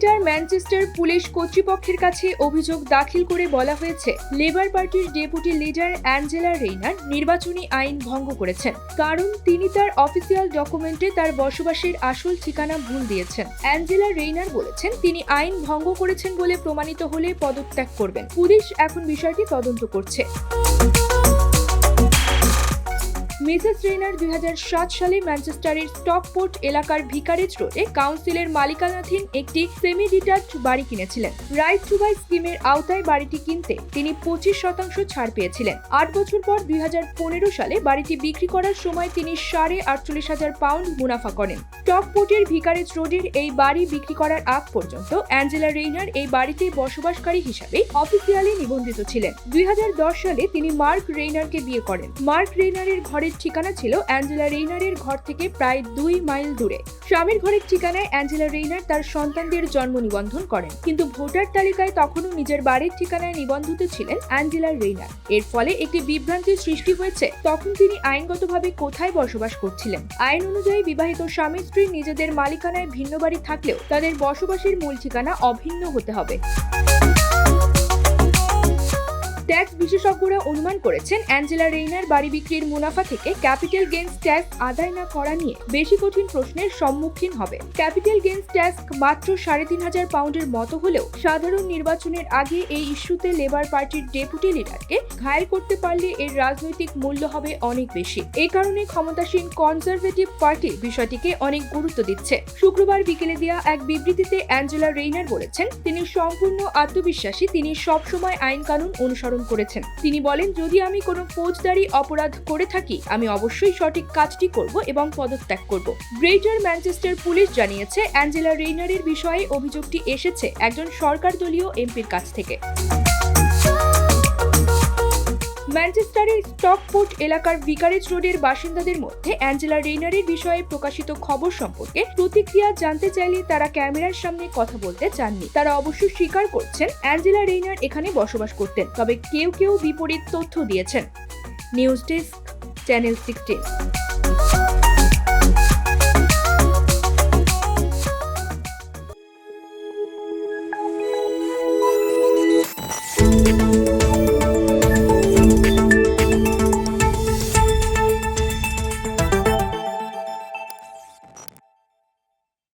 Manchester police কর্তৃপক্ষের কাছে অভিযোগ দাখিল করে বলা হয়েছে, লেবার পার্টির ডেপুটি লিডার অ্যাঞ্জেলা রেইনার নির্বাচনী আইন ভঙ্গ করেছেন। কারণ তিনি তার অফিসিয়াল ডকুমেন্টে তার বসবাসের আসল ঠিকানা ভুল দিয়েছেন। অ্যাঞ্জেলা রেইনার বলেছেন, তিনি আইন ভঙ্গ করেছেন বলে প্রমাণিত হলে পদত্যাগ করবেন। পুলিশ এখন বিষয়টি তদন্ত করছে। মিসেস রেইনার দুই হাজার সাত সালে ম্যানচেস্টারের স্টকপোর্ট এলাকার ভিকারেজ রোডে কাউন্সিলের মালিকানাধীন একটি সেমি ডিটাচড বাড়ি কিনেছিলেন। রাইট টু বাই স্কিমের আওতায় বাড়িটি কিনতে তিনি পঁচিশ শতাংশ ছাড় পেয়েছিলেন। আট বছর পর দুই সালে বাড়িটি বিক্রি করার সময় তিনি সাড়ে আটচল্লিশ হাজার পাউন্ড মুনাফা করেন। স্টকপোর্টের ভিকারেজ রোডের এই বাড়ি বিক্রি করার আগ পর্যন্ত অ্যাঞ্জেলা রেইনার এই বাড়িতে বসবাসকারী হিসাবে অফিসিয়ালি নিবন্ধিত ছিলেন। দুই হাজার দশ সালে তিনি মার্ক রেইনারকে বিয়ে করেন। মার্ক রেইনারের ঘরের ঠিকানা ছিল অ্যাঞ্জেলা রেইনারের ঘর থেকে প্রায় দুই মাইল দূরে। স্বামীর ঘরের ঠিকানায় অ্যাঞ্জেলা রেইনার তার সন্তানদের জন্ম নিবন্ধন করেন। কিন্তু ভোটার তালিকায় তখনও নিজের বাড়ির ঠিকানায় নিবন্ধিত ছিলেন অ্যাঞ্জেলা রেইনার। এর ফলে একটি বিভ্রান্তির সৃষ্টি হয়েছে। তখন তিনি আইনগতভাবে কোথায় বসবাস করছিলেন? আইন অনুযায়ী বিবাহিত স্বামী স্ত্রী নিজেদের মালিকানায় ভিন্ন বাড়ি থাকলেও তাদের বসবাসের মূল ঠিকানা অভিন্ন হতে হবে। বিশেষজ্ঞরা অনুমান করেছেন, অ্যাঞ্জেলা রেইনার বাড়ি বিক্রির মুনাফা থেকে ক্যাপিটাল গেইনস ট্যাক্স আদায় না করা নিয়ে বেশি কঠিন প্রশ্নের সম্মুখীন হবে। ক্যাপিটাল গেইনস ট্যাক্স মাত্র সাড়ে তিন হাজার পাউন্ডের মতো হলেও সাধারণ নির্বাচনের আগে এই ইস্যুতে লেবার পার্টির ডেপুটি লিডারকে ঘায়েল করতে পারলে এর রাজনৈতিক মূল্য হবে অনেক বেশি। এই কারণে ক্ষমতাসীন কনজারভেটিভ পার্টি বিষয়টিকে অনেক গুরুত্ব দিচ্ছে। শুক্রবার বিকেলে দেওয়া এক বিবৃতিতে অ্যাঞ্জেলা রেইনার বলেছেন, তিনি সম্পূর্ণ আত্মবিশ্বাসী, তিনি সবসময় আইন কানুন অনুসরণ করেছেন। তিনি বলেন, যদি আমি কোনো ফৌজদারি অপরাধ করে থাকি, আমি অবশ্যই সঠিক কাজটি করব এবং পদত্যাগ করব। গ্রেটার ম্যানচেস্টার পুলিশ জানিয়েছে, অ্যাঞ্জেলা রেইনারের বিষয়ে অভিযোগটি এসেছে একজন সরকার দলীয় এমপির কাছ থেকে। ম্যানচেস্টারের স্টকপোর্ট এলাকার ভিকারেজ রোডের বাসিন্দাদের মধ্যে অ্যাঞ্জেলা রেইনারের বিষয়ে প্রকাশিত খবর সম্পর্কে প্রতিক্রিয়া জানতে চাইলে তারা ক্যামেরার সামনে কথা বলতে চাননি। তারা অবশ্য স্বীকার করছেন, অ্যাঞ্জেলা রেইনার এখানে বসবাস করতেন, তবে কেউ কেউ বিপরীত তথ্য দিয়েছেন। News desk, channel sixteen.